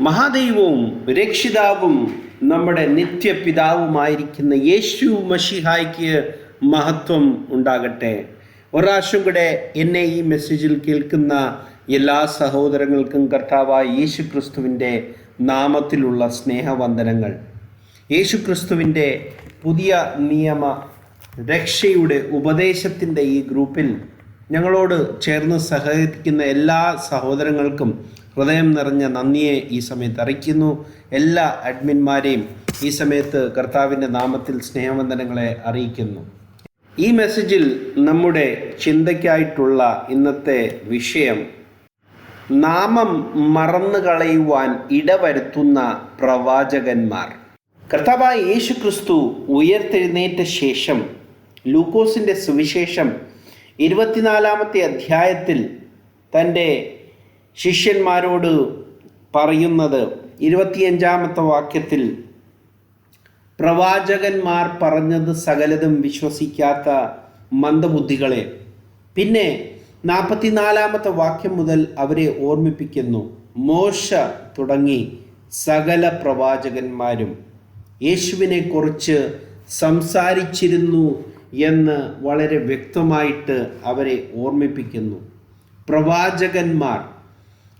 മഹാദൈവവും രക്ഷിതാവും നമ്മുടെ നിത്യപിതാവുമായിരിക്കുന്ന യേശു മഷിഹായ്ക്ക് മഹത്വം ഉണ്ടാകട്ടെ. ഒരാശം കൂടെ എന്നെ ഈ മെസ്സേജിൽ കേൾക്കുന്ന എല്ലാ സഹോദരങ്ങൾക്കും കർത്താവായ യേശു ക്രിസ്തുവിന്റെ നാമത്തിലുള്ള സ്നേഹവന്ദനങ്ങൾ. യേശു ക്രിസ്തുവിന്റെ പുതിയ നിയമ രക്ഷയുടെ ഉപദേശത്തിന്റെ ഈ ഗ്രൂപ്പിൽ ഞങ്ങളോട് ചേർന്ന് സഹകരിക്കുന്ന എല്ലാ സഹോദരങ്ങൾക്കും ഹൃദയം നിറഞ്ഞ നന്ദിയെ ഈ സമയത്ത് അറിയിക്കുന്നു. എല്ലാ അഡ്മിന്മാരെയും ഈ സമയത്ത് കർത്താവിന്റെ നാമത്തിൽ സ്നേഹവന്ദനങ്ങളെ അറിയിക്കുന്നു. ഈ മെസ്സേജിൽ നമ്മുടെ ചിന്തയ്ക്കായിട്ടുള്ള ഇന്നത്തെ വിഷയം നാമം മറന്നു കളയുവാൻ ഇടവരുത്തുന്ന പ്രവാചകന്മാർ. കർത്താവായ യേശു ക്രിസ്തു ഉയർത്തെഴുന്നേറ്റ ശേഷം ലൂക്കോസിന്റെ സുവിശേഷം ഇരുപത്തിനാലാമത്തെ അധ്യായത്തിൽ തന്റെ ശിഷ്യന്മാരോട് പറയുന്നത് ഇരുപത്തിയഞ്ചാമത്തെ വാക്യത്തിൽ പ്രവാചകന്മാർ പറഞ്ഞത് സകലതും വിശ്വസിക്കാത്ത മന്ദബുദ്ധികളെ. പിന്നെ നാൽപ്പത്തിനാലാമത്തെ വാക്യം മുതൽ അവരെ ഓർമ്മിപ്പിക്കുന്നു. മോശ തുടങ്ങി സകല പ്രവാചകന്മാരും. യേശുവിനെ കുറിച്ച് സംസാരിച്ചിരുന്നു എന്ന് വളരെ വ്യക്തമായിട്ട് അവരെ ഓർമ്മിപ്പിക്കുന്നു. പ്രവാചകന്മാർ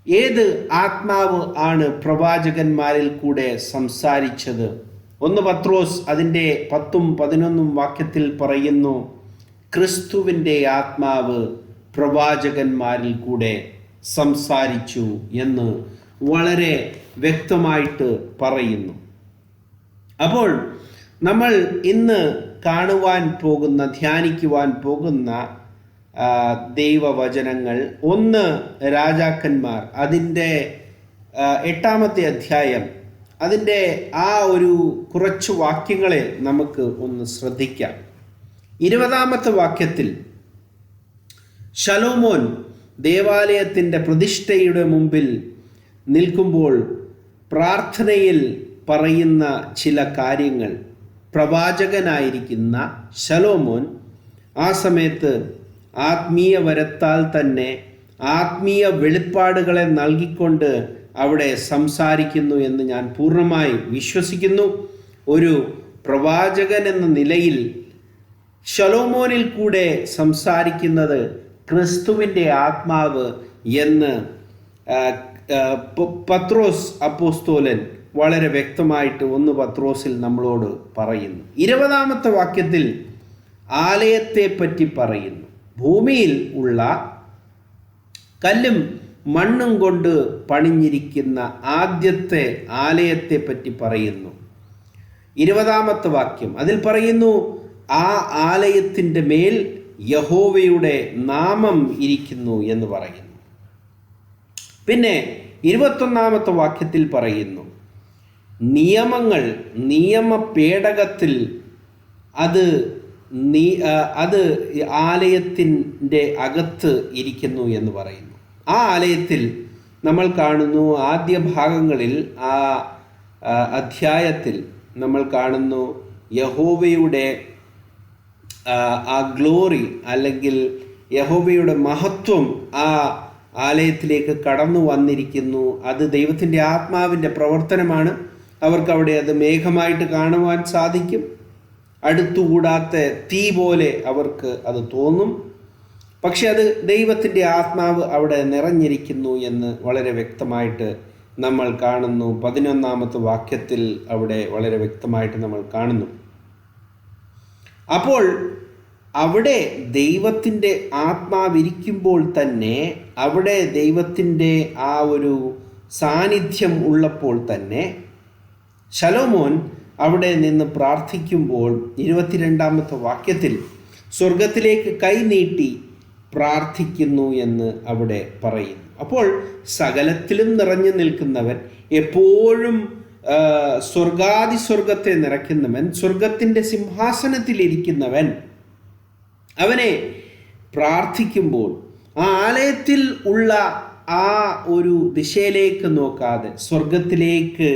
ഏത് ആത്മാവ് ആണ് പ്രവാചകന്മാരിൽ കൂടെ സംസാരിച്ചത്? ഒന്ന് പത്രോസ് അതിന്റെ പത്തും പതിനൊന്നും വാക്യത്തിൽ പറയുന്നു ക്രിസ്തുവിന്റെ ആത്മാവ് പ്രവാചകന്മാരിൽ കൂടെ സംസാരിച്ചു എന്ന് വളരെ വ്യക്തമായിട്ട് പറയുന്നു. അപ്പോൾ നമ്മൾ ഇന്ന് കാണുവാൻ പോകുന്ന ധ്യാനിക്കുവാൻ പോകുന്ന ദൈവവചനങ്ങൾ. ഒന്ന് രാജാക്കന്മാർ. അതിന്റെ എട്ടാമത്തെ അധ്യായം. അതിന്റെ ആ ഒരു കുറച്ച് വാക്യങ്ങളെ നമുക്ക് ഒന്ന് ശ്രദ്ധിക്കാം. ഇരുപതാമത്തെ വാക്യത്തിൽ ഷലോമോൻ ദേവാലയത്തിന്റെ പ്രതിഷ്ഠയുടെ മുമ്പിൽ നിൽക്കുമ്പോൾ പ്രാർത്ഥനയിൽ പറയുന്ന ചില കാര്യങ്ങൾ. പ്രവാചകനായിരിക്കുന്ന ശലോമോൻ ആ സമയത്ത് ആത്മീയ വരത്താൽ തന്നെ ആത്മീയ വെളിപ്പാടുകളെ നൽകിക്കൊണ്ട് അവിടെ സംസാരിക്കുന്നു എന്ന് ഞാൻ പൂർണമായി വിശ്വസിക്കുന്നു. ഒരു പ്രവാചകൻ എന്ന നിലയിൽ ശലോമോനിൽ കൂടെ സംസാരിക്കുന്നത് ക്രിസ്തുവിന്റെ ആത്മാവ് എന്ന് പത്രോസ് അപ്പോസ്തോലൻ വളരെ വ്യക്തമായിട്ട് ഒന്ന് പത്രോസിൽ നമ്മളോട് പറയുന്നു. ഇരുപതാമത്തെ വാക്യത്തിൽ ആലയത്തെ പറ്റി പറയുന്നു. ഭൂമിയിൽ ഉള്ള കല്ലും മണ്ണും കൊണ്ട് പണിഞ്ഞിരിക്കുന്ന ആദ്യത്തെ ആലയത്തെ പറ്റി പറയുന്നു. ഇരുപതാമത്തെ വാക്യം. അതിൽ പറയുന്നു ആ ആലയത്തിന്റെ മേൽ യഹോവയുടെ നാമം ഇരിക്കുന്നു എന്ന് പറയുന്നു. പിന്നെ ഇരുപത്തൊന്നാമത്തെ വാക്യത്തിൽ പറയുന്നു നിയമങ്ങൾ നിയമ പേടകത്തിൽ അത് നീ അത് ആലയത്തിന്റെ അകത്ത് ഇരിക്കുന്നു എന്ന് പറയുന്നു. ആ ആലയത്തിൽ നമ്മൾ കാണുന്നു ആദ്യ ഭാഗങ്ങളിൽ ആ അധ്യായത്തിൽ നമ്മൾ കാണുന്നു യഹോവയുടെ ആ, ഗ്ലോറി അല്ലെങ്കിൽ യഹോവയുടെ മഹത്വം ആ ആലയത്തിലേക്ക് കടന്നു വന്നിരിക്കുന്നു. അത് ദൈവത്തിന്റെ ആത്മാവിന്റെ പ്രവർത്തനമാണ്. അവർക്ക് അവിടെ അത് മേഘമായിട്ട് കാണുവാൻ സാധിക്കും. അടുത്തുകൂടാത്ത തീ പോലെ അവർക്ക് അത് തോന്നും. പക്ഷെ അത് ദൈവത്തിന്റെ ആത്മാവ് അവിടെ നിറഞ്ഞിരിക്കുന്നു എന്ന് വളരെ വ്യക്തമായിട്ട് നമ്മൾ കാണുന്നു. പതിനൊന്നാമത്തെ വാക്യത്തിൽ അവിടെ വളരെ വ്യക്തമായിട്ട് നമ്മൾ കാണുന്നു. അപ്പോൾ അവിടെ ദൈവത്തിന്റെ ആത്മാവിരിക്കുമ്പോൾ തന്നെ അവിടെ ദൈവത്തിന്റെ ആ ഒരു സാന്നിധ്യം ഉള്ളപ്പോൾ തന്നെ ശലോമോൻ അവിടെ നിന്ന് പ്രാർത്ഥിക്കുമ്പോൾ ഇരുപത്തിരണ്ടാമത്തെ വാക്യത്തിൽ സ്വർഗത്തിലേക്ക് കൈനീട്ടി പ്രാർത്ഥിക്കുന്നു എന്ന് അവിടെ പറയുന്നു. അപ്പോൾ സകലത്തിലും നിറഞ്ഞു നിൽക്കുന്നവൻ എപ്പോഴും സ്വർഗാതി സ്വർഗത്തെ നിറയ്ക്കുന്നവൻ സ്വർഗത്തിന്റെ സിംഹാസനത്തിലിരിക്കുന്നവൻ അവനെ പ്രാർത്ഥിക്കുമ്പോൾ ആ ആലയത്തിൽ ഉള്ള ആ ഒരു ദിശയിലേക്ക് നോക്കാതെ സ്വർഗത്തിലേക്ക്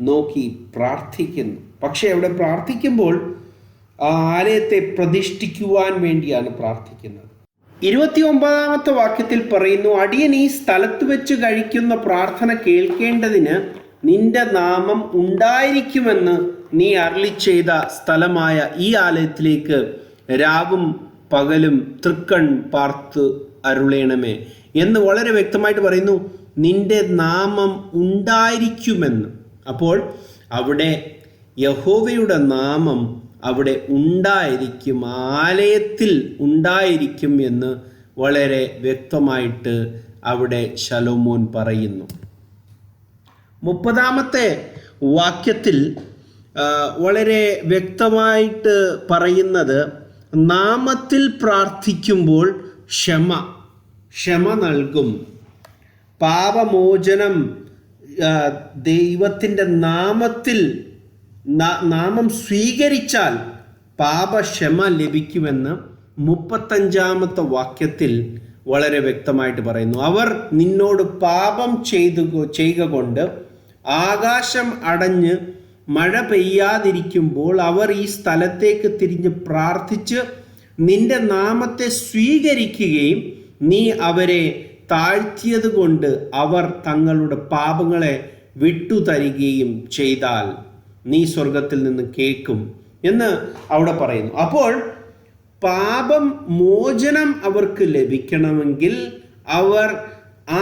നോക്കി പ്രാർത്ഥിക്കുന്നു. പക്ഷേ അവിടെ പ്രാർത്ഥിക്കുമ്പോൾ ആ ആലയത്തെ പ്രതിഷ്ഠിക്കുവാൻ വേണ്ടിയാണ് പ്രാർത്ഥിക്കുന്നത്. ഇരുപത്തി ഒമ്പതാമത്തെ വാക്യത്തിൽ പറയുന്നു അടിയൻ ഈ സ്ഥലത്ത് വെച്ച് കഴിക്കുന്ന പ്രാർത്ഥന കേൾക്കേണ്ടതിന് നിന്റെ നാമം ഉണ്ടായിരിക്കുമെന്ന് നീ അരളി ചെയ്ത സ്ഥലമായ ഈ ആലയത്തിലേക്ക് രാവും പകലും തൃക്കൺ പാർത്ത് അരുളേണമേ. എന്ന് വളരെ വ്യക്തമായിട്ട് പറയുന്നു നിന്റെ നാമം ഉണ്ടായിരിക്കുമെന്ന്. അപ്പോൾ അവിടെ യഹോവയുടെ നാമം അവിടെ ഉണ്ടായിരിക്കും ആലയത്തിൽ ഉണ്ടായിരിക്കും എന്ന് വളരെ വ്യക്തമായിട്ട് അവിടെ ശലോമോൻ പറയുന്നു. മുപ്പതാമത്തെ വാക്യത്തിൽ വളരെ വ്യക്തമായിട്ട് പറയുന്നത് നാമത്തിൽ പ്രാർത്ഥിക്കുമ്പോൾ ക്ഷമ ക്ഷമ നൽകും. പാപമോചനം ദൈവത്തിന്റെ നാമത്തിൽ നാമം സ്വീകരിച്ചാൽ പാപക്ഷമ ലഭിക്കുമെന്ന് മുപ്പത്തഞ്ചാമത്തെ വാക്യത്തിൽ വളരെ വ്യക്തമായിട്ട് പറയുന്നു. അവർ നിന്നോട് പാപം ചെയ്തു ചെയ്യുക കൊണ്ട് ആകാശം അടഞ്ഞ് മഴ പെയ്യാതിരിക്കുമ്പോൾ അവർ ഈ സ്ഥലത്തേക്ക് തിരിഞ്ഞ് പ്രാർത്ഥിച്ച് നിന്റെ നാമത്തെ സ്വീകരിക്കുകയും നീ അവരെ താഴ്ത്തിയത് കൊണ്ട് അവർ തങ്ങളുടെ പാപങ്ങളെ വിട്ടുതരികയും ചെയ്താൽ. നീ സ്വർഗത്തിൽ നിന്ന് കേൾക്കും എന്ന് അവിടെ പറയുന്നു. അപ്പോൾ പാപം മോചനം അവർക്ക് ലഭിക്കണമെങ്കിൽ അവർ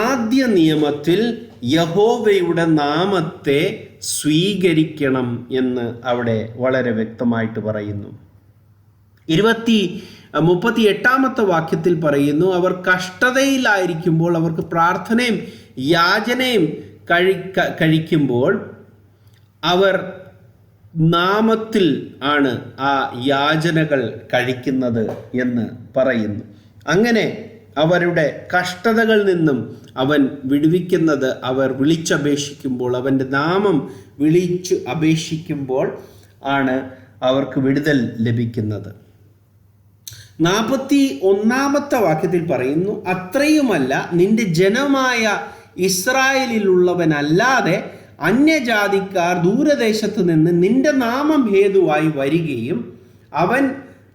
ആദ്യ നിയമത്തിൽ യഹോവയുടെ നാമത്തെ സ്വീകരിക്കണം എന്ന് അവിടെ വളരെ വ്യക്തമായിട്ട് പറയുന്നു. ഇരുപത്തി മുപ്പത്തി എട്ടാമത്തെ വാക്യത്തിൽ പറയുന്നു അവർ കഷ്ടതയിലായിരിക്കുമ്പോൾ അവർക്ക് പ്രാർത്ഥനയും യാചനയും കഴി കഴിക്കുമ്പോൾ അവർ നാമത്തിൽ ആണ് ആ യാചനകൾ കഴിക്കുന്നത് എന്ന് പറയുന്നു. അങ്ങനെ അവരുടെ കഷ്ടതകളിൽ നിന്നും അവൻ വിടുവിക്കുന്നത് അവർ വിളിച്ചപേക്ഷിക്കുമ്പോൾ അവന്റെ നാമം വിളിച്ചു അപേക്ഷിക്കുമ്പോൾ ആണ് അവർക്ക് വിടുതൽ ലഭിക്കുന്നത്. നാൽപ്പത്തി ഒന്നാമത്തെ വാക്യത്തിൽ പറയുന്നു അത്രയുമല്ല നിന്റെ ജനമായ ഇസ്രായേലിലുള്ളവനല്ലാതെ അന്യജാതിക്കാർ ദൂരദേശത്ത് നിന്ന് നിന്റെ നാമം ഹേതുവായി വരികയും അവൻ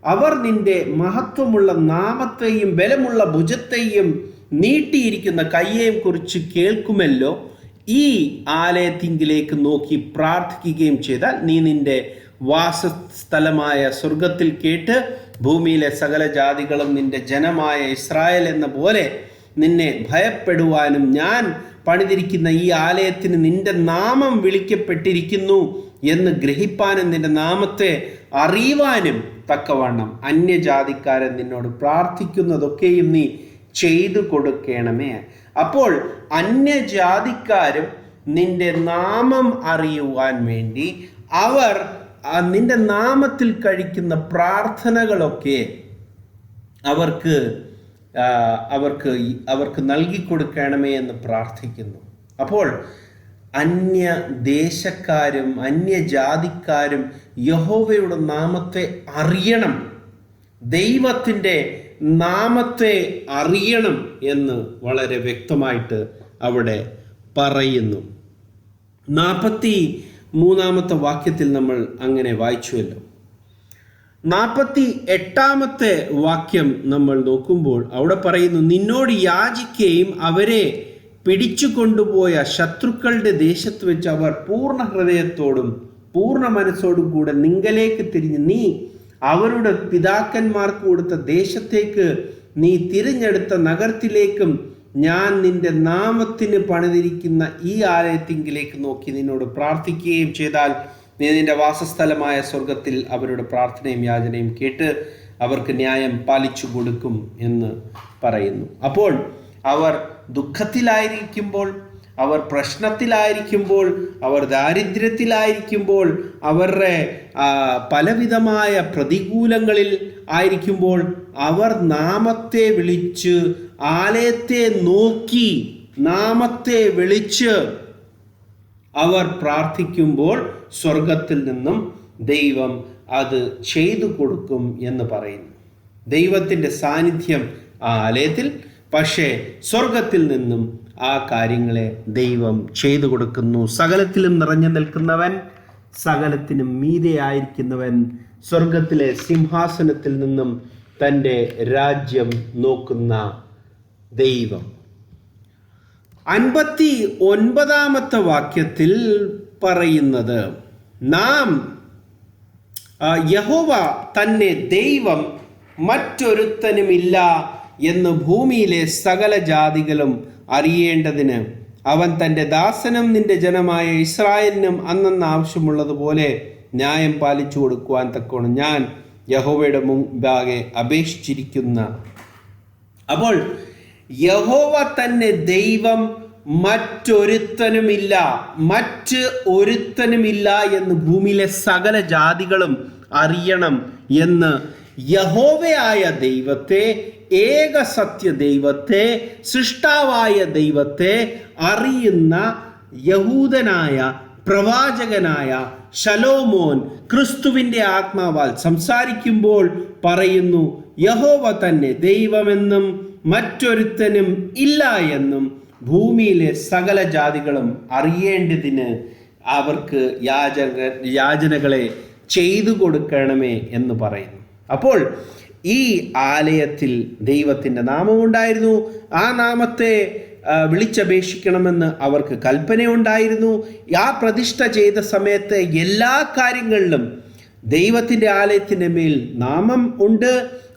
അവർ നിന്റെ മഹത്വമുള്ള നാമത്തെയും ബലമുള്ള ഭുജത്തെയും നീട്ടിയിരിക്കുന്ന കയ്യെയും കുറിച്ച് കേൾക്കുമല്ലോ. ഈ ആലയത്തിങ്കിലേക്ക് നോക്കി പ്രാർത്ഥിക്കുകയും ചെയ്താൽ നീ നിന്റെ വാസസ്ഥലമായ സ്വർഗത്തിൽ കേട്ട് ഭൂമിയിലെ സകല ജാതികളും നിന്റെ ജനമായ ഇസ്രായേൽ എന്ന പോലെ നിന്നെ ഭയപ്പെടുവാനും ഞാൻ പണിതിരിക്കുന്ന ഈ ആലയത്തിന് നിന്റെ നാമം വിളിക്കപ്പെട്ടിരിക്കുന്നു എന്ന് ഗ്രഹിപ്പാനും നിന്റെ നാമത്തെ അറിയുവാനും തക്കവണ്ണം അന്യജാതിക്കാരൻ നിന്നോട് പ്രാർത്ഥിക്കുന്നതൊക്കെയും നീ ചെയ്തു കൊടുക്കണമേ. അപ്പോൾ അന്യജാതിക്കാരും നിന്റെ നാമം അറിയുവാൻ വേണ്ടി അവർ നിന്റെ നാമത്തിൽ കഴിക്കുന്ന പ്രാർത്ഥനകളൊക്കെ അവർക്ക് അവർക്ക് അവർക്ക് നൽകി കൊടുക്കണമേ എന്ന് പ്രാർത്ഥിക്കുന്നു. അപ്പോൾ അന്യ ദേശക്കാരും അന്യജാതിക്കാരും യഹോവയുടെ നാമത്തെ അറിയണം. ദൈവത്തിന്റെ നാമത്തെ അറിയണം എന്ന് വളരെ വ്യക്തമായിട്ട് അവിടെ പറയുന്നു. നാൽപ്പത്തി മൂന്നാമത്തെ വാക്യത്തിൽ നമ്മൾ അങ്ങനെ വായിച്ചുവല്ലോ. നാൽപ്പത്തി എട്ടാമത്തെ വാക്യം നമ്മൾ നോക്കുമ്പോൾ അവിടെ പറയുന്നു നിന്നോട് യാചിക്കുകയും അവരെ പിടിച്ചു കൊണ്ടുപോയ ശത്രുക്കളുടെ ദേശത്ത് വെച്ച് അവർ പൂർണ ഹൃദയത്തോടും പൂർണ മനസ്സോടും കൂടെ നിങ്കലേക്ക് തിരിഞ്ഞ് നീ അവരുടെ പിതാക്കന്മാർക്ക് കൊടുത്ത ദേശത്തേക്ക് നീ തിരഞ്ഞെടുത്ത നഗരത്തിലേക്കും ഞാൻ നിന്റെ നാമത്തിന് പണിതിരിക്കുന്ന ഈ ആലയത്തിങ്കിലേക്ക് നോക്കി നിന്നോട് പ്രാർത്ഥിക്കുകയും ചെയ്താൽ നീ നിന്റെ വാസസ്ഥലമായ സ്വർഗത്തിൽ അവരുടെ പ്രാർത്ഥനയും യാചനയും കേട്ട് അവർക്ക് ന്യായം പാലിച്ചു കൊടുക്കും എന്ന് പറയുന്നു. അപ്പോൾ അവർ ദുഃഖത്തിലായിരിക്കുമ്പോൾ അവർ പ്രശ്നത്തിലായിരിക്കുമ്പോൾ അവർ ദാരിദ്ര്യത്തിലായിരിക്കുമ്പോൾ അവരുടെ പലവിധമായ പ്രതികൂലങ്ങളിൽ ആയിരിക്കുമ്പോൾ അവർ നാമത്തെ വിളിച്ച് ആലയത്തെ നോക്കി നാമത്തെ വിളിച്ച് അവർ പ്രാർത്ഥിക്കുമ്പോൾ സ്വർഗത്തിൽ നിന്നും ദൈവം അത് ചെയ്തു കൊടുക്കും എന്ന് പറയുന്നു. ദൈവത്തിന്റെ സാന്നിധ്യം ആ ആലയത്തിൽ പക്ഷേ സ്വർഗത്തിൽ നിന്നും ആ കാര്യങ്ങളെ ദൈവം ചെയ്തു കൊടുക്കുന്നു. സകലത്തിലും നിറഞ്ഞു നിൽക്കുന്നവൻ സകലത്തിനും മീതെയായിരിക്കുന്നവൻ സ്വർഗത്തിലെ സിംഹാസനത്തിൽ നിന്നും തന്റെ രാജ്യം നോക്കുന്ന ദൈവം. അൻപത്തി ഒൻപതാമത്തെ വാക്യത്തിൽ പറയുന്നത്. നാം യഹോവ തന്നെ ദൈവം മറ്റൊരുത്തനുമില്ല എന്ന് ഭൂമിയിലെ സകല ജാതികളും അറിയേണ്ടതിന് അവൻ തന്റെ ദാസനും നിന്റെ ജനമായ ഇസ്രായേലിനും അന്നന്ന് ആവശ്യമുള്ളതുപോലെ ന്യായം പാലിച്ചു കൊടുക്കുവാൻ തക്കോണം ഞാൻ യഹോവയുടെ മുമ്പാകെ അപേക്ഷിച്ചിരിക്കുന്ന. അപ്പോൾ യഹോവ തന്നെ ദൈവം മറ്റൊരുത്തനുമില്ല മറ്റ് ഒരുത്തനുമില്ല എന്ന് ഭൂമിയിലെ സകല ജാതികളും അറിയണം എന്ന് യഹോവയായ ദൈവത്തെ ഏക സത്യ ദൈവത്തെ സൃഷ്ടാവായ ദൈവത്തെ അറിയുന്ന യഹൂദനായ പ്രവാചകനായ ശലോമോൻ ക്രിസ്തുവിന്റെ ആത്മാവാൽ സംസാരിക്കുമ്പോൾ പറയുന്നു യഹോവ തന്നെ ദൈവമെന്നും മറ്റൊരുത്തനും ഇല്ല എന്നും ഭൂമിയിലെ സകല ജാതികളും അറിയേണ്ടതിന് അവർക്ക് യാചക യാചനകളെ ചെയ്തു കൊടുക്കണമേ എന്ന് പറയുന്നു. അപ്പോൾ ഈ ആലയത്തിൽ ദൈവത്തിന്റെ നാമമുണ്ടായിരുന്നു ആ നാമത്തെ വിളിച്ചപേക്ഷിക്കണമെന്ന് അവർക്ക് കൽപ്പനയുണ്ടായിരുന്നു. ആ പ്രതിഷ്ഠ ചെയ്ത സമയത്ത് എല്ലാ കാര്യങ്ങളിലും ദൈവത്തിന്റെ ആലയത്തിന്റെ മേൽ നാമം ഉണ്ട്.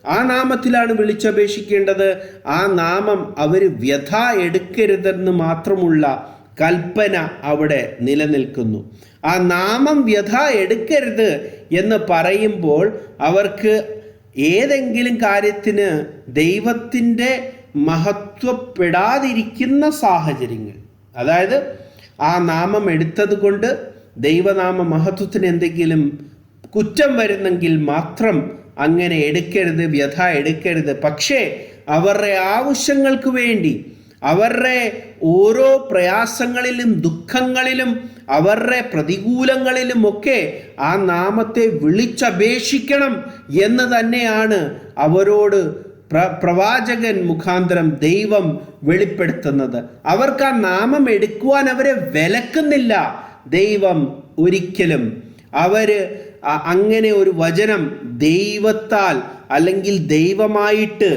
ആ നാമത്തിലാണ് വിളിച്ചപേക്ഷിക്കേണ്ടത്. ആ നാമം അവർ വ്യഥ എടുക്കരുതെന്ന് മാത്രമുള്ള കൽപ്പന അവിടെ നിലനിൽക്കുന്നു. ആ നാമം വ്യഥ എടുക്കരുത് എന്ന് പറയുമ്പോൾ അവർക്ക് ഏതെങ്കിലും കാര്യത്തിന് ദൈവത്തിന്റെ മഹത്വപ്പെടാതിരിക്കുന്ന സാഹചര്യങ്ങൾ. അതായത് ആ നാമം എടുത്തത് കൊണ്ട് ദൈവനാമ മഹത്വത്തിന് എന്തെങ്കിലും കുറ്റം വരുന്നെങ്കിൽ മാത്രം അങ്ങനെ എടുക്കരുത് വ്യഥ എടുക്കരുത്. പക്ഷേ അവരുടെ ആവശ്യങ്ങൾക്ക് വേണ്ടി അവരുടെ ഓരോ പ്രയാസങ്ങളിലും ദുഃഖങ്ങളിലും അവരുടെ പ്രതികൂലങ്ങളിലുമൊക്കെ ആ നാമത്തെ വിളിച്ചപേക്ഷിക്കണം എന്ന് തന്നെയാണ് അവരോട് പ്ര പ്രവാചകൻ മുഖാന്തരം ദൈവം വെളിപ്പെടുത്തുന്നത്. അവർക്ക് ആ നാമം എടുക്കുവാൻ അവരെ വിലക്കുന്നില്ല ദൈവം ഒരിക്കലും. അവർ അങ്ങനെ ഒരു വചനം ദൈവത്താൽ അല്ലെങ്കിൽ ദൈവമായിട്ട്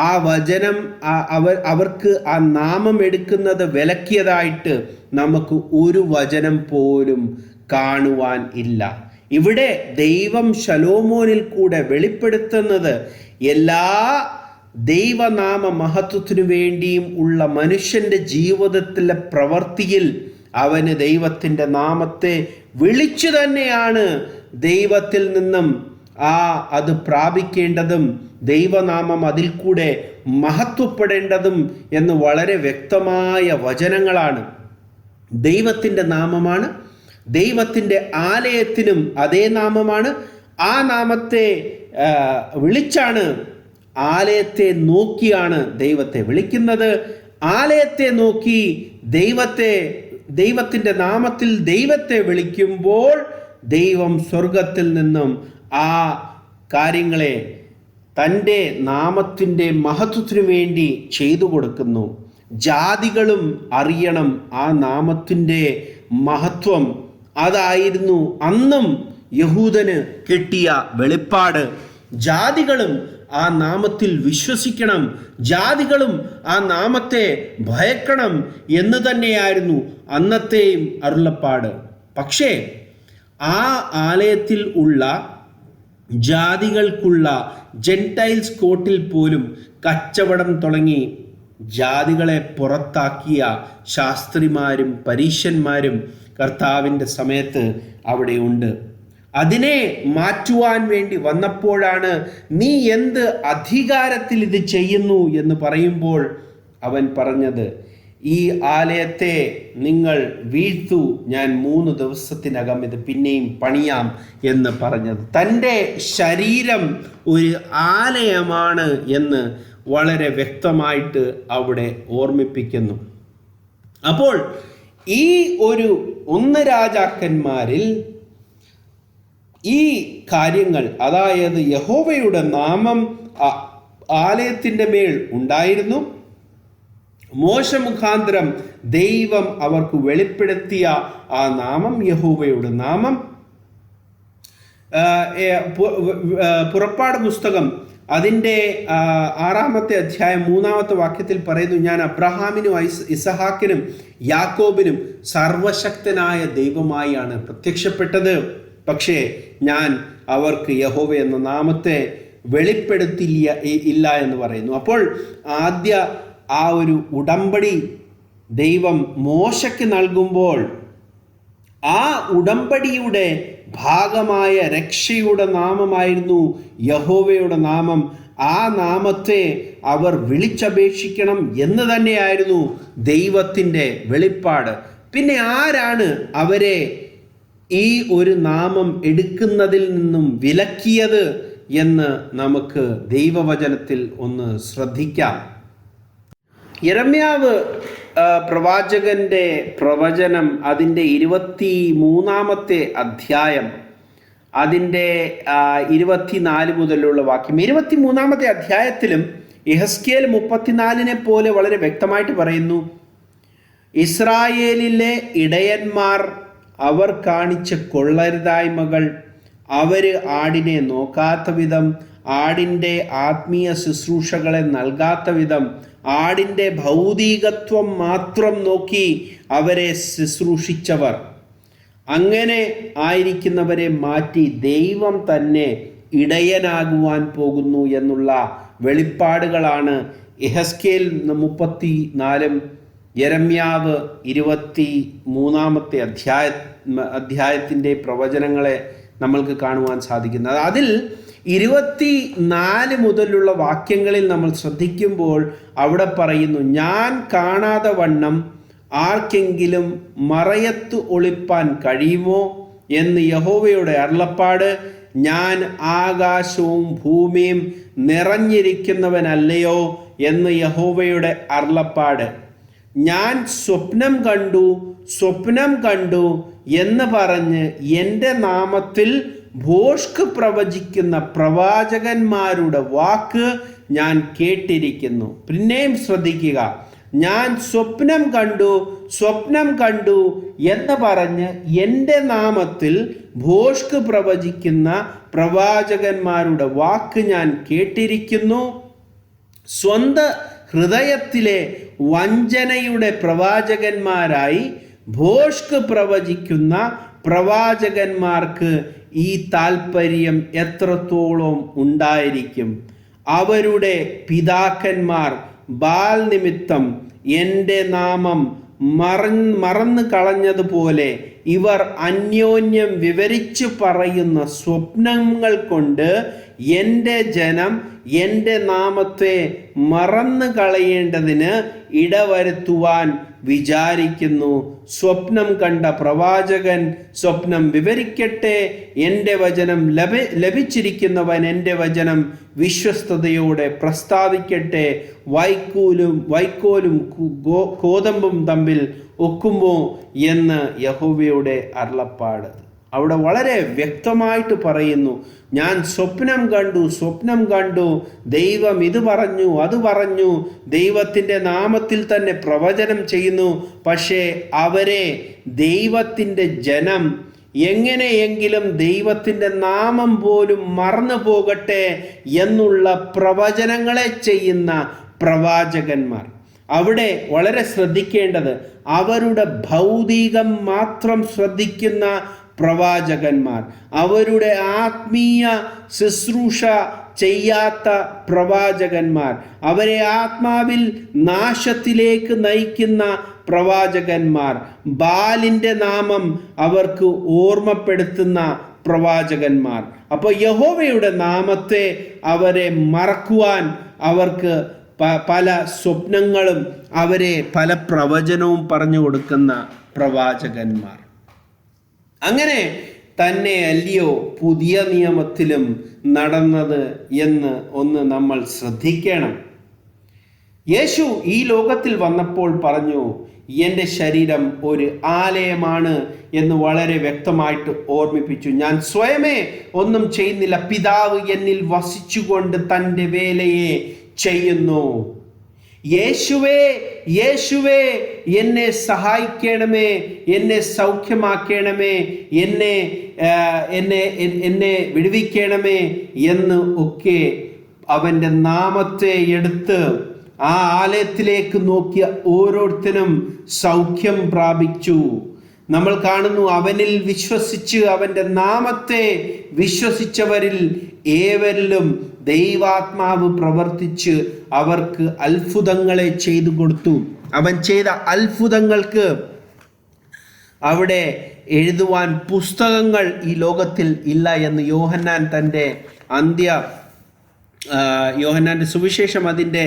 ആ വചനം അവർ അവർക്ക് ആ നാമം എടുക്കുന്നത് വിലക്കിയതായിട്ട് നമുക്ക് ഒരു വചനം പോലും കാണുവാൻ ഇല്ല. ഇവിടെ ദൈവം ശലോമോനിൽ കൂടെ വെളിപ്പെടുത്തുന്നത് എല്ലാ ദൈവനാമ മഹത്വത്തിനു വേണ്ടിയും ഉള്ള മനുഷ്യന്റെ ജീവിതത്തിലെ പ്രവൃത്തിയിൽ അവന് ദൈവത്തിന്റെ നാമത്തെ വിളിച്ചു തന്നെയാണ് ദൈവത്തിൽ നിന്നും ആ അത് പ്രാപിക്കേണ്ടതും ദൈവനാമം അതിൽ കൂടെ മഹത്വപ്പെടേണ്ടതും എന്ന് വളരെ വ്യക്തമായ വചനങ്ങളാണ്. ദൈവത്തിന്റെ നാമമാണ് ദൈവത്തിന്റെ ആലയത്തിനും അതേ നാമമാണ്. ആ നാമത്തെ വിളിച്ചാണ് ആലയത്തെ നോക്കിയാണ് ദൈവത്തെ വിളിക്കുന്നത്. ആലയത്തെ നോക്കി ദൈവത്തെ ദൈവത്തിന്റെ നാമത്തിൽ ദൈവത്തെ വിളിക്കുമ്പോൾ ദൈവം സ്വർഗത്തിൽ നിന്നും ആ കാര്യങ്ങളെ തന്റെ നാമത്തിന്റെ മഹത്വത്തിനു വേണ്ടി ചെയ്തു കൊടുക്കുന്നു. ജാതികളും അറിയണം ആ നാമത്തിന്റെ മഹത്വം. അതായിരുന്നു അന്നും യഹൂദന് കിട്ടിയ വെളിപ്പാട്. ജാതികളും ആ നാമത്തിൽ വിശ്വസിക്കണം. ജാതികളും ആ നാമത്തെ ഭയക്കണം എന്ന് തന്നെയായിരുന്നു അന്നത്തെയും അരുളപ്പാട്. പക്ഷേ ആ ആലയത്തിൽ ഉള്ള ജാതികൾക്കുള്ള ജെന്റൈൽസ് കോട്ടിൽ പോലും കച്ചവടം തുടങ്ങി ജാതികളെ പുറത്താക്കിയ ശാസ്ത്രിമാരും പരീശന്മാരും കർത്താവിന്റെ സമയത്ത് അവിടെയുണ്ട് അതിനെ മാറ്റുവാൻ വേണ്ടി വന്നപ്പോഴാണ് നീ എന്ത് അധികാരത്തിൽ ഇത് ചെയ്യുന്നു എന്ന് പറയുമ്പോൾ അവൻ പറഞ്ഞത് ഈ ആലയത്തെ നിങ്ങൾ വീഴ്ത്തു. ഞാൻ മൂന്ന് ദിവസത്തിനകം ഇത് പിന്നെയും പണിയാം എന്ന് പറഞ്ഞത്. തന്റെ ശരീരം ഒരു ആലയമാണ് എന്ന് വളരെ വ്യക്തമായിട്ട് അവിടെ ഓർമ്മിപ്പിക്കുന്നു. അപ്പോൾ ഈ ഒരു ഒന്ന് രാജാക്കന്മാരിൽ ഈ കാര്യങ്ങൾ അതായത് യഹോവയുടെ നാമം ആലയത്തിന്റെ മേൽ ഉണ്ടായിരുന്നു. മോശ മുഖാന്തരം ദൈവം അവർക്ക് വെളിപ്പെടുത്തിയ ആ നാമം യഹോവയുടെ നാമം. പുറപ്പാട് പുസ്തകം അതിന്റെ ആറാമത്തെ അധ്യായം മൂന്നാമത്തെ വാക്യത്തിൽ പറയുന്നു ഞാൻ അബ്രഹാമിനും ഇസഹാക്കിനും യാക്കോബിനും സർവശക്തനായ ദൈവമായാണ് പ്രത്യക്ഷപ്പെട്ടത്. പക്ഷേ ഞാൻ അവർക്ക് യഹോവ എന്ന നാമത്തെ വെളിപ്പെടുത്തില്ല ഇല്ല എന്ന് പറയുന്നു. അപ്പോൾ ആദ്യ ആ ഒരു ഉടമ്പടി ദൈവം മോശയ്ക്ക് നൽകുമ്പോൾ ആ ഉടമ്പടിയുടെ ഭാഗമായ രക്ഷയുടെ നാമമായിരുന്നു യഹോവയുടെ നാമം. ആ നാമത്തെ അവർ വിളിച്ചപേക്ഷിക്കണം എന്ന് തന്നെയായിരുന്നു ദൈവത്തിന്റെ വെളിപ്പാട്. പിന്നെ ആരാണ് അവരെ ഈ ഒരു നാമം എടുക്കുന്നതിൽ നിന്നും വിലക്കിയത് എന്ന് നമുക്ക് ദൈവവചനത്തിൽ ഒന്ന് ശ്രദ്ധിക്കാം. യരമ്യാവ് പ്രവാചകന്റെ പ്രവചനം അതിന്റെ ഇരുപത്തി മൂന്നാമത്തെ അധ്യായം അതിന്റെ ഇരുപത്തിനാല് മുതലുള്ള വാക്യം. ഇരുപത്തി മൂന്നാമത്തെ അധ്യായത്തിലും ഇഹസ്കേൽ മുപ്പത്തിനാലിനെ പോലെ വളരെ വ്യക്തമായിട്ട് പറയുന്നു ഇസ്രായേലിലെ ഇടയന്മാർ അവർ കാണിച്ച കൊള്ളരുതായ്മകൾ അവർ ആടിനെ നോക്കാത്ത വിധം ആടിന്റെ ആത്മീയ ശുശ്രൂഷകളെ നൽകാത്ത വിധം ആടിന്റെ ഭൗതികത്വം മാത്രം നോക്കി അവരെ ശുശ്രൂഷിച്ചവർ. അങ്ങനെ ആയിരിക്കുന്നവരെ മാറ്റി ദൈവം തന്നെ ഇടയനാകുവാൻ പോകുന്നു എന്നുള്ള വെളിപ്പാടുകളാണ് എഹസ്കേൽ മുപ്പത്തി നാലും യരമ്യാവ് ഇരുപത്തി മൂന്നാമത്തെ അധ്യായ അധ്യായത്തിന്റെ പ്രവചനങ്ങളെ നമ്മൾക്ക് കാണുവാൻ സാധിക്കുന്നത്. അതിൽ ഇരുപത്തി നാല് മുതലുള്ള വാക്യങ്ങളിൽ നമ്മൾ ശ്രദ്ധിക്കുമ്പോൾ അവിടെ പറയുന്നു ഞാൻ കാണാതെ വണ്ണം ആർക്കെങ്കിലും മറയത്ത് ഒളിപ്പാൻ കഴിയുമോ? എന്ന് യഹോവയുടെ അരുളപ്പാട് ഞാൻ ആകാശവും ഭൂമിയും നിറഞ്ഞിരിക്കുന്നവനല്ലയോ? എന്ന് യഹോവയുടെ അരുളപ്പാട്. ഞാൻ സ്വപ്നം കണ്ടു സ്വപ്നം കണ്ടു എന്ന് പറഞ്ഞ് എന്റെ നാമത്തിൽ ഭോഷ്ക് പ്രവചിക്കുന്ന പ്രവാചകന്മാരുടെ വാക്ക് ഞാൻ കേട്ടിരിക്കുന്നു. പിന്നെയും ശ്രദ്ധിക്കുക. ഞാൻ സ്വപ്നം കണ്ടു സ്വപ്നം കണ്ടു എന്ന് പറഞ്ഞ് എന്റെ നാമത്തിൽ ഭോഷ്ക് പ്രവചിക്കുന്ന പ്രവാചകന്മാരുടെ വാക്ക് ഞാൻ കേട്ടിരിക്കുന്നു. സ്വന്ത ഹൃദയത്തിലെ വഞ്ചനയുടെ പ്രവാചകന്മാരായി ഭോഷ്ക് പ്രവചിക്കുന്ന പ്രവാചകന്മാർക്ക് ഈ താല്പര്യം എത്രത്തോളം ഉണ്ടായിരിക്കും? അവരുടെ പിതാക്കന്മാർ ബാൽ നിമിത്തം എന്റെ നാമം മറന്ന് മറന്നു കളഞ്ഞതുപോലെ ഇവർ അന്യോന്യം വിവരിച്ചു പറയുന്ന സ്വപ്നങ്ങൾ കൊണ്ട് എന്റെ ജനം എന്റെ നാമത്തെ മറന്നു കളയേണ്ടതിന് ഇടവരുത്തുവാൻ വിചാരിക്കുന്നു. സ്വപ്നം കണ്ട പ്രവാചകൻ സ്വപ്നം വിവരിക്കട്ടെ. എന്റെ വചനം ലഭ ലഭിച്ചിരിക്കുന്നവൻ എന്റെ വചനം വിശ്വസ്തയോടെ പ്രസ്താവിക്കട്ടെ. വൈക്കോലും വൈക്കോലും കോതമ്പും തമ്മിൽ ഒക്കുമോ എന്ന് യഹോവയുടെ അരുളപ്പാട്. അവിടെ വളരെ വ്യക്തമായിട്ട് പറയുന്നു ഞാൻ സ്വപ്നം കണ്ടു സ്വപ്നം കണ്ടു ദൈവം ഇത് പറഞ്ഞു അത് പറഞ്ഞു ദൈവത്തിന്റെ നാമത്തിൽ തന്നെ പ്രവചനം ചെയ്യുന്നു പക്ഷേ അവരെ ദൈവത്തിന്റെ ജനം എങ്ങനെയെങ്കിലും ദൈവത്തിന്റെ നാമം പോലും മറന്നു പോകട്ടെ എന്നുള്ള പ്രവചനങ്ങളെ ചെയ്യുന്ന പ്രവാചകന്മാർ. അവിടെ വളരെ ശ്രദ്ധിക്കേണ്ടത് അവരുടെ ഭൗതികം മാത്രം ശ്രദ്ധിക്കുന്ന പ്രവാചകന്മാർ. അവരുടെ ആത്മീയ ശുശ്രൂഷ ചെയ്യാത്ത പ്രവാചകന്മാർ. അവരെ ആത്മാവിൽ നാശത്തിലേക്ക് നയിക്കുന്ന പ്രവാചകന്മാർ. ബാലിന്റെ നാമം അവർക്ക് ഓർമ്മപ്പെടുത്തുന്ന പ്രവാചകന്മാർ. അപ്പോൾ യഹോവയുടെ നാമത്തെ അവരെ മറക്കുവാൻ അവർക്ക് പല സ്വപ്നങ്ങളും അവരെ പല പ്രവചനവും പറഞ്ഞു കൊടുക്കുന്ന പ്രവാചകന്മാർ. അങ്ങനെ തന്നെ അല്ലയോ പുതിയ നിയമത്തിലും നടന്നത് എന്ന് ഒന്ന് നമ്മൾ ശ്രദ്ധിക്കണം. യേശു ഈ ലോകത്തിൽ വന്നപ്പോൾ പറഞ്ഞു എന്റെ ശരീരം ഒരു ആലയമാണ് എന്ന് വളരെ വ്യക്തമായിട്ട് ഓർമ്മിപ്പിച്ചു. ഞാൻ സ്വയമേ ഒന്നും ചെയ്യുന്നില്ല. പിതാവ് എന്നിൽ വസിച്ചുകൊണ്ട് തന്റെ വേലയെ ചെയ്യുന്നു. യേശുവേ യേശുവേ എന്നെ സഹായിക്കണമേ എന്നെ സൗഖ്യമാക്കണമേ എന്നെ എന്നെ എന്നെ വിടുവിക്കണമേ എന്ന് ഒക്കെ അവന്റെ നാമത്തെ എടുത്ത് ആ ആലയത്തിലേക്ക് നോക്കിയ ഓരോരുത്തരും സൗഖ്യം പ്രാപിച്ചു. നമ്മൾ കാണുന്നു അവനിൽ വിശ്വസിച്ച് അവന്റെ നാമത്തെ വിശ്വസിച്ചവരിൽ ഏവരിലും ദൈവാത്മാവ് പ്രവർത്തിച്ച് അവർക്ക് അത്ഭുതങ്ങളെ ചെയ്തു കൊടുത്തു. അവൻ ചെയ്ത അത്ഭുതങ്ങൾക്ക് അവിടെ എഴുതുവാൻ പുസ്തകങ്ങൾ ഈ ലോകത്തിൽ ഇല്ല എന്ന് യോഹന്നാൻ തന്റെ അന്ത്യ യോഹന്നാന്റെ സുവിശേഷം അതിന്റെ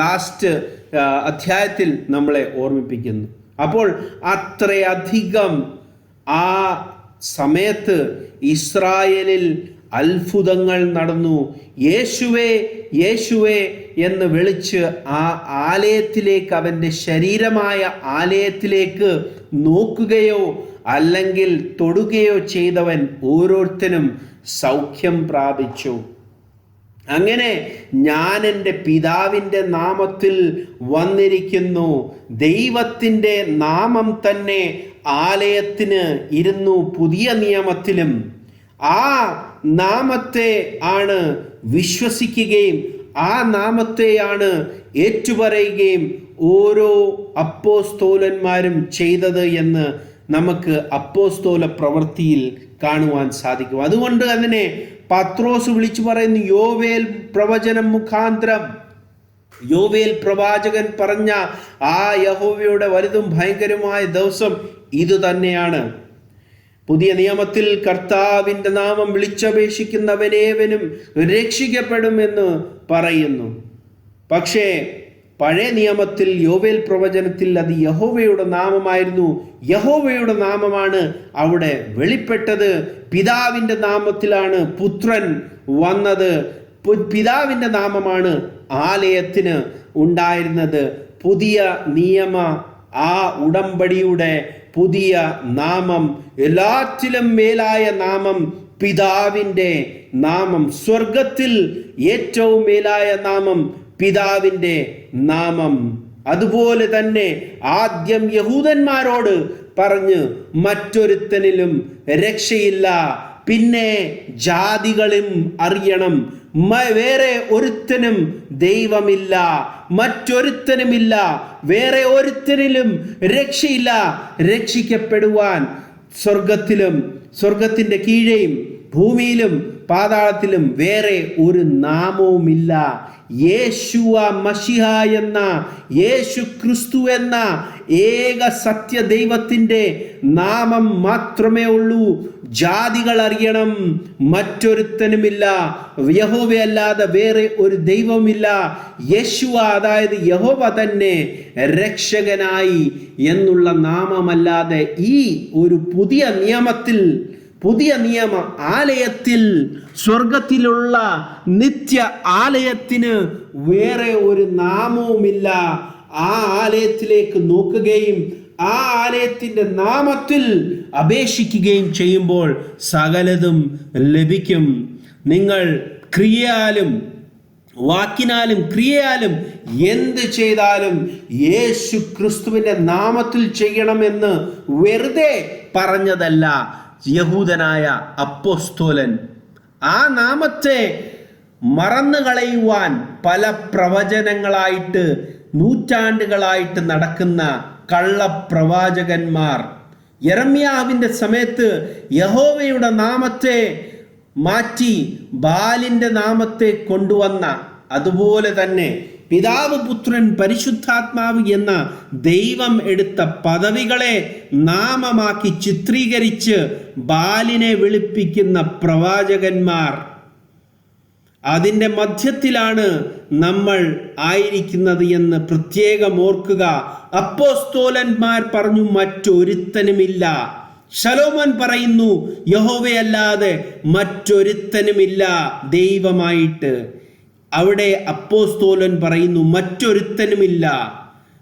ലാസ്റ്റ് അധ്യായത്തിൽ നമ്മളെ ഓർമ്മിപ്പിക്കുന്നു. അപ്പോൾ അത്രയധികം ആ സമയത്ത് ഇസ്രായേലിൽ അത്ഭുതങ്ങൾ നടന്നു. യേശുവേ യേശുവേ എന്ന് വിളിച്ച് ആ ആലയത്തിലേക്ക് അവന്റെ ശരീരമായ ആലയത്തിലേക്ക് നോക്കുകയോ അല്ലെങ്കിൽ തൊടുകയോ ചെയ്തവൻ ഓരോരുത്തരും സൗഖ്യം പ്രാപിച്ചു. അങ്ങനെ ഞാൻ എന്റെ പിതാവിന്റെ നാമത്തിൽ വന്നിരിക്കുന്നു. ദൈവത്തിന്റെ നാമം തന്നെ ആലയത്തിന് ഇരുന്നു. പുതിയ നിയമത്തിലും ആ നാമത്തെ ആണ് വിശ്വസിക്കുകയും ആ നാമത്തെയാണ് ഏറ്റുപറയുകയും ഓരോ അപ്പോസ്തോലന്മാരും ചെയ്തത് എന്ന് നമുക്ക് അപ്പോസ്തോല പ്രവൃത്തിയിൽ കാണുവാൻ സാധിക്കും. അതുകൊണ്ട് അതിനെ പത്രോസ് വിളിച്ചു പറയുന്നു യോവേൽ പ്രവചനം മുഖാന്തരം. യോവേൽ പ്രവാചകൻ പറഞ്ഞ ആ യഹോവയുടെ വലുതും ഭയങ്കരമായ ദിവസം ഇത് തന്നെയാണ് പുതിയ നിയമത്തിൽ കർത്താവിന്റെ നാമം വിളിച്ചപേക്ഷിക്കുന്നവനേവനും രക്ഷിക്കപ്പെടുമെന്ന് പറയുന്നു. പക്ഷേ പഴയ നിയമത്തിൽ യോവേൽ പ്രവചനത്തിൽ അത് യഹോവയുടെ നാമമായിരുന്നു. യഹോവയുടെ നാമമാണ് അവിടെ വെളിപ്പെട്ടത്. പിതാവിന്റെ നാമത്തിലാണ് പുത്രൻ വന്നത്. പിതാവിന്റെ നാമമാണ് ആലയത്തിന് ഉണ്ടായിരുന്നത്. പുതിയ നിയമ ആ ഉടമ്പടിയുടെ പുതിയ നാമം എല്ലാറ്റിലും മേലായ നാമം പിതാവിന്റെ നാമം. സ്വർഗത്തിൽ ഏറ്റവും മേലായ നാമം പിതാവിന്റെ നാമം. അതുപോലെ തന്നെ ആദ്യം യഹൂദന്മാരോട് പറഞ്ഞ് മറ്റൊരുത്തനിലും രക്ഷയില്ല. പിന്നെ ജാതികളും അറിയണം. വേറെ ഒരുത്തനും ദൈവമില്ല. മറ്റൊരുത്തനുമില്ല. വേറെ ഒരുത്തനിലും രക്ഷയില്ല. രക്ഷിക്കപ്പെടുവാൻ സ്വർഗത്തിലും സ്വർഗത്തിന്റെ കീഴെയും ഭൂമിയിലും പാതാളത്തിലും വേറെ ഒരു നാമവുമില്ല. യേശുവ മഷിഹ എന്ന യേശു ക്രിസ്തു എന്ന ഏക സത്യ ദൈവത്തിന്റെ നാമം മാത്രമേ ഉള്ളൂ. ജാതികൾ അറിയണം മറ്റൊരുത്തനുമില്ല. യഹോവയല്ലാതെ വേറെ ഒരു ദൈവമില്ല യേശുവ അതായത് യഹോവ തന്നെ രക്ഷകനായി എന്നുള്ള നാമമല്ലാതെ ഈ ഒരു പുതിയ നിയമത്തിൽ പുതിയ നിയമ ആലയത്തിൽ സ്വർഗത്തിലുള്ള നിത്യ ആലയത്തിന് വേറെ ഒരു നാമവുമില്ല. ആ ആലയത്തിലേക്ക് നോക്കുകയും ആ ആലയത്തിന്റെ നാമത്തിൽ അപേക്ഷിക്കുകയും ചെയ്യുമ്പോൾ സകലതും ലഭിക്കും. നിങ്ങൾ ക്രിയയാലും വാക്കിനാലും ക്രിയയാലും എന്ത് ചെയ്താലും യേശു ക്രിസ്തുവിന്റെ നാമത്തിൽ ചെയ്യണമെന്ന് വെറുതെ പറഞ്ഞതല്ല. യഹൂദനായ അപ്പോസ്തോലൻ ആ നാമത്തെ മറന്നു കളയുവാൻ പല പ്രവചനങ്ങളായിട്ട് നൂറ്റാണ്ടുകളായിട്ട് നടക്കുന്ന കള്ളപ്രവാചകന്മാർ. യറമ്യാവിന്റെ സമയത്ത് യഹോവയുടെ നാമത്തെ മാറ്റി ബാലിന്റെ നാമത്തെ കൊണ്ടുവന്ന അതുപോലെ തന്നെ പിതാവ് പുത്രൻ പരിശുദ്ധാത്മാവ് എന്ന ദൈവം എടുത്ത പദവികളെ നാമമാക്കി ചിത്രീകരിച്ച് ബാലിനെ വിളിപ്പിക്കുന്ന പ്രവാചകന്മാർ അതിന്റെ മധ്യത്തിലാണ് നമ്മൾ ആയിരിക്കുന്നത് എന്ന് പ്രത്യേകം ഓർക്കുക. അപ്പോസ്തോലന്മാർ പറഞ്ഞു മറ്റൊരുത്തനുമില്ല. ശലോമൻ പറയുന്നു യഹോവയല്ലാതെ മറ്റൊരുത്തനുമില്ല ദൈവമായിട്ട്. അവിടെ അപ്പോസ്തോലൻ പറയുന്നു മറ്റൊരുത്തനുമില്ല.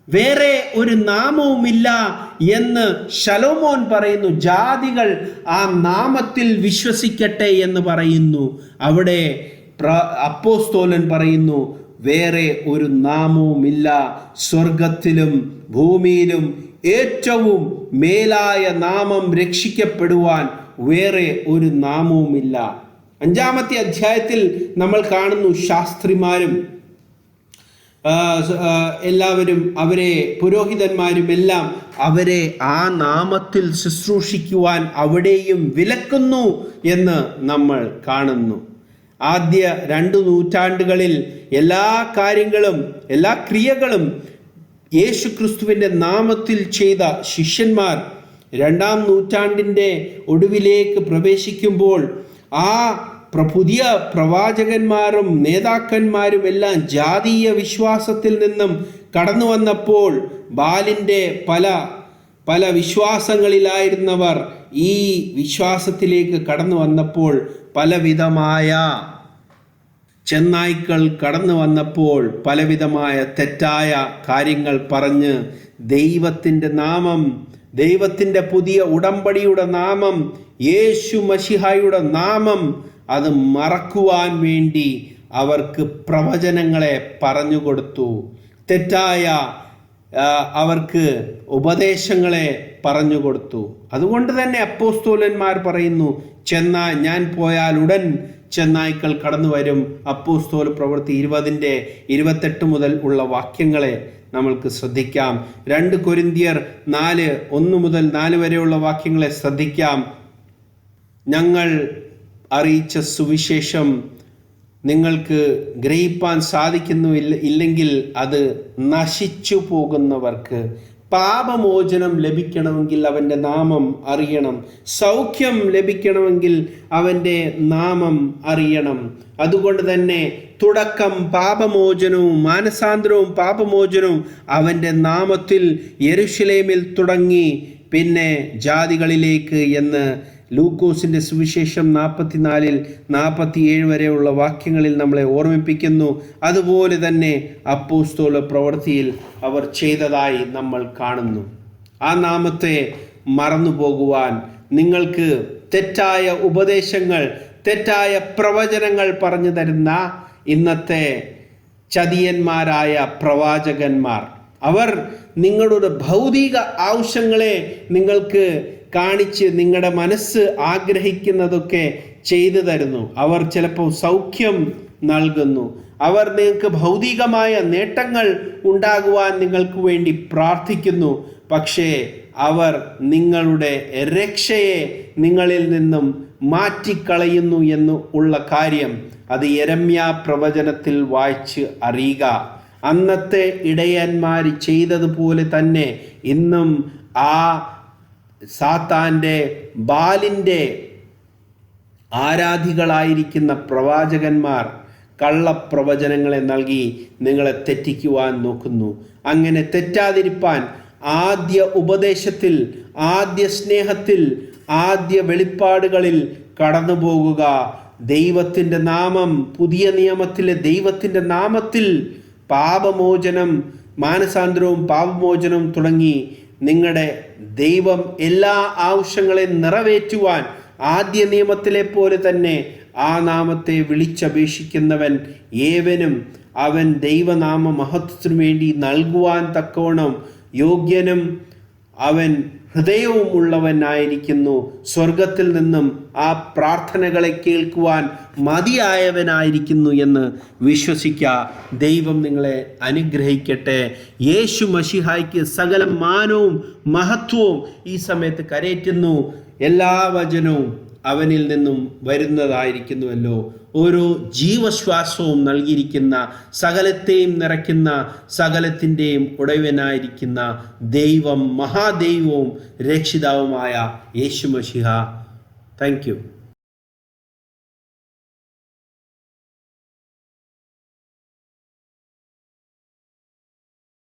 വേറെ ഒരു നാമവുമില്ല എന്ന് ശലോമോൻ പറയുന്നു. ജാതികൾ ആ നാമത്തിൽ വിശ്വസിക്കട്ടെ എന്ന് പറയുന്നു. അവിടെ അപ്പോസ്തോലൻ പറയുന്നു വേറെ ഒരു നാമവുമില്ല. സ്വർഗത്തിലും ഭൂമിയിലും ഏറ്റവും മേലായ നാമം രക്ഷിക്കപ്പെടുവാൻ വേറെ ഒരു നാമവുമില്ല. അഞ്ചാമത്തെ അധ്യായത്തിൽ നമ്മൾ കാണുന്നു ശാസ്ത്രിമാരും എല്ലാവരും അവരെ പുരോഹിതന്മാരും എല്ലാം അവരെ ആ നാമത്തിൽ ശുശ്രൂഷിക്കുവാൻ അവിടെയും വിലക്കുന്നു എന്ന് നമ്മൾ കാണുന്നു. ആദ്യ രണ്ടു നൂറ്റാണ്ടുകളിൽ എല്ലാ കാര്യങ്ങളും എല്ലാ ക്രിയകളും യേശു ക്രിസ്തുവിന്റെ നാമത്തിൽ ചെയ്ത ശിഷ്യന്മാർ രണ്ടാം നൂറ്റാണ്ടിന്റെ ഒടുവിലേക്ക് പ്രവേശിക്കുമ്പോൾ ആ പുതിയ പ്രവാചകന്മാരും നേതാക്കന്മാരും എല്ലാം ജാതീയ വിശ്വാസത്തിൽ നിന്നും കടന്നു വന്നപ്പോൾ ബാലിന്റെ പല പല വിശ്വാസങ്ങളിലായിരുന്നവർ ഈ വിശ്വാസത്തിലേക്ക് കടന്നു വന്നപ്പോൾ പലവിധമായ ചെന്നായ്ക്കൾ കടന്നു വന്നപ്പോൾ പലവിധമായ തെറ്റായ കാര്യങ്ങൾ പറഞ്ഞ് ദൈവത്തിന്റെ നാമം ദൈവത്തിന്റെ പുതിയ ഉടമ്പടിയുടെ നാമം യേശു മഷിഹായുടെ നാമം അത് മറക്കുവാൻ വേണ്ടി അവർക്ക് പ്രവചനങ്ങളെ പറഞ്ഞു കൊടുത്തു. തെറ്റായ അവർക്ക് ഉപദേശങ്ങളെ പറഞ്ഞു കൊടുത്തു. അതുകൊണ്ട് തന്നെ അപ്പോസ്തോലന്മാർ പറയുന്നു ചെന്നാ ഞാൻ പോയാൽ ഉടൻ ചെന്നായ്ക്കൾ കടന്നു വരും. അപ്പോസ്തോൽ പ്രവൃത്തി ഇരുപതിന്റെ ഇരുപത്തെട്ട് മുതൽ ഉള്ള വാക്യങ്ങളെ നമ്മൾക്ക് ശ്രദ്ധിക്കാം. രണ്ട് കൊരിന്തിയർ നാല് ഒന്ന് മുതൽ നാല് വരെയുള്ള വാക്യങ്ങളെ ശ്രദ്ധിക്കാം. ഞങ്ങൾ അറിയിച്ച സുവിശേഷം നിങ്ങൾക്ക് ഗ്രഹിപ്പാൻ സാധിക്കുന്നു ഇല്ല ഇല്ലെങ്കിൽ അത് നശിച്ചു പോകുന്നവർക്ക് പാപമോചനം ലഭിക്കണമെങ്കിൽ അവന്റെ നാമം അറിയണം. സൗഖ്യം ലഭിക്കണമെങ്കിൽ അവന്റെ നാമം അറിയണം. അതുകൊണ്ട് തന്നെ തുടക്കം പാപമോചനവും മാനസാന്തരവും പാപമോചനവും അവന്റെ നാമത്തിൽ യെരുഷലേമിൽ തുടങ്ങി പിന്നെ ജാതികളിലേക്ക് എന്ന് ലൂക്കോസിന്റെ സുവിശേഷം നാൽപ്പത്തിനാലിൽ നാൽപ്പത്തിയേഴ് വരെയുള്ള വാക്യങ്ങളിൽ നമ്മളെ ഓർമ്മിപ്പിക്കുന്നു. അതുപോലെ തന്നെ അപ്പോസ്തോല പ്രവൃത്തിയിൽ അവർ ചെയ്തതായി നമ്മൾ കാണുന്നു. ആ നാമത്തെ മറന്നു പോകുവാൻ നിങ്ങൾക്ക് തെറ്റായ ഉപദേശങ്ങൾ തെറ്റായ പ്രവചനങ്ങൾ പറഞ്ഞു തരുന്ന ഇന്നത്തെ ചതിയന്മാരായ പ്രവാചകന്മാർ. അവർ നിങ്ങളുടെ ഭൗതിക ആവശ്യങ്ങളെ നിങ്ങൾക്ക് കാണിച്ച് നിങ്ങളുടെ മനസ്സ് ആഗ്രഹിക്കുന്നതൊക്കെ ചെയ്തു തരുന്നു. അവർ ചിലപ്പോൾ സൗഖ്യം നൽകുന്നു. അവർ നിങ്ങൾക്ക് ഭൗതികമായ നേട്ടങ്ങൾ ഉണ്ടാകുവാൻ നിങ്ങൾക്ക് വേണ്ടി പ്രാർത്ഥിക്കുന്നു. പക്ഷേ അവർ നിങ്ങളുടെ രക്ഷയെ നിങ്ങളിൽ നിന്നും മാറ്റിക്കളയുന്നു എന്ന് ഉള്ള കാര്യം അത് യരമ്യ പ്രവചനത്തിൽ വായിച്ച് അറിയുക. അന്നത്തെ ഇടയന്മാർ ചെയ്തതുപോലെ തന്നെ ഇന്നും ആ സാത്താന്റെ ബാലിന്റെ ആരാധികളായിരിക്കുന്ന പ്രവാചകന്മാർ കള്ളപ്രവചനങ്ങളെ നൽകി നിങ്ങളെ തെറ്റിക്കുവാൻ നോക്കുന്നു. അങ്ങനെ തെറ്റാതിരിപ്പാൻ ആദ്യ ഉപദേശത്തിൽ ആദ്യ സ്നേഹത്തിൽ ആദ്യ വെളിപ്പാടുകളിൽ കടന്നു പോകുക ദൈവത്തിന്റെ നാമം പുതിയ നിയമത്തിലെ ദൈവത്തിന്റെ നാമത്തിൽ പാപമോചനം മാനസാന്തരവും പാപമോചനവും തുടങ്ങി നിങ്ങളുടെ ദൈവം എല്ലാ ആവശ്യങ്ങളെയും നിറവേറ്റുവാൻ ആദ്യ നിയമത്തിലെ പോലെ തന്നെ ആ നാമത്തെ വിളിച്ചപേക്ഷിക്കുന്നവൻ ഏവനും അവൻ ദൈവനാമ മഹത്വത്തിനു വേണ്ടി നൽകുവാൻ തക്കവണ്ണം യോഗ്യനും അവൻ ഹൃദയവും ഉള്ളവനായിരിക്കുന്നു സ്വർഗത്തിൽ നിന്നും ആ പ്രാർത്ഥനകളെ കേൾക്കുവാൻ മതിയായവനായിരിക്കുന്നു എന്ന് വിശ്വസിക്കുക ദൈവം നിങ്ങളെ അനുഗ്രഹിക്കട്ടെ. യേശു മഷിഹായ്ക്ക് സകല മാനവും മഹത്വവും ഈ സമയത്ത് കരയറ്റുന്നു എല്ലാ വചനവും അവനിൽ നിന്നും വരുന്നതായിരിക്കുന്നുവല്ലോ. ഓരോ ജീവശ്വാസവും നൽകിയിരിക്കുന്ന സകലത്തെയും നിറയ്ക്കുന്ന സകലത്തിന്റെയും ഉടയവനായിരിക്കുന്ന ദൈവം മഹാദൈവവും രക്ഷിതാവുമായ യേശുമഷിഹ താങ്ക് യു